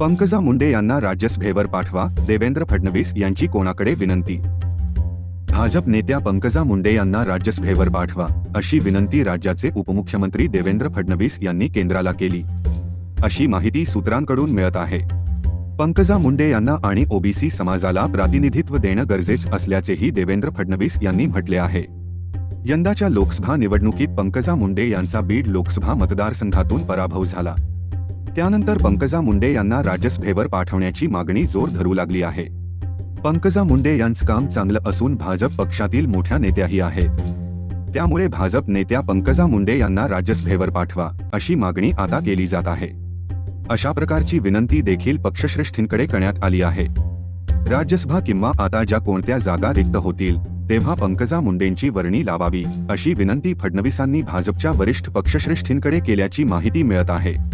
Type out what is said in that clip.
पंकजा मुंडे यांना राज्यसभेवर पाठवा देवेंद्र फडणवीस यांची कोणाकडे विनंती? भाजप नेत्या पंकजा मुंडे यांना राज्यसभेवर पाठवा अशी विनंती राज्याचे उपमुख्यमंत्री देवेंद्र फडणवीस यांनी केंद्राला केली. अशी माहिती सूत्रांकडून मिळत आहे. पंकजा मुंडे यांना आणि ओबीसी समाजाला प्रातिनिधित्व देणं गरजेचं असल्याचेही देवेंद्र फडणवीस यांनी म्हटले आहे. यंदाच्या लोकसभा निवडणुकीत पंकजा मुंडे यांचा बीड लोकसभा मतदारसंघातून पराभव झाला. त्यानंतर पंकजा मुंडे यांना राजसभेवर पाठवण्याची मागणी जोर धरू लागली आहे. पंकजा मुंडे यांचं काम चांगलं असून भाजप पक्षातील मोठ्या नेत्याही आहेत. त्यामुळे भाजप नेत्या पंकजा मुंडे यांना राज्यसभेवर पाठवा अशी मागणी आता केली जात आहे. अशा प्रकारची विनंती देखील पक्षश्रेष्ठींकडे करण्यात आली आहे. राज्यसभा किंवा आता ज्या कोणत्या जागा रिक्त होतील तेव्हा पंकजा मुंडेंची वर्णी लावावी अशी विनंती फडणवीसांनी भाजपच्या वरिष्ठ पक्षश्रेष्ठींकडे केल्याची माहिती मिळत आहे.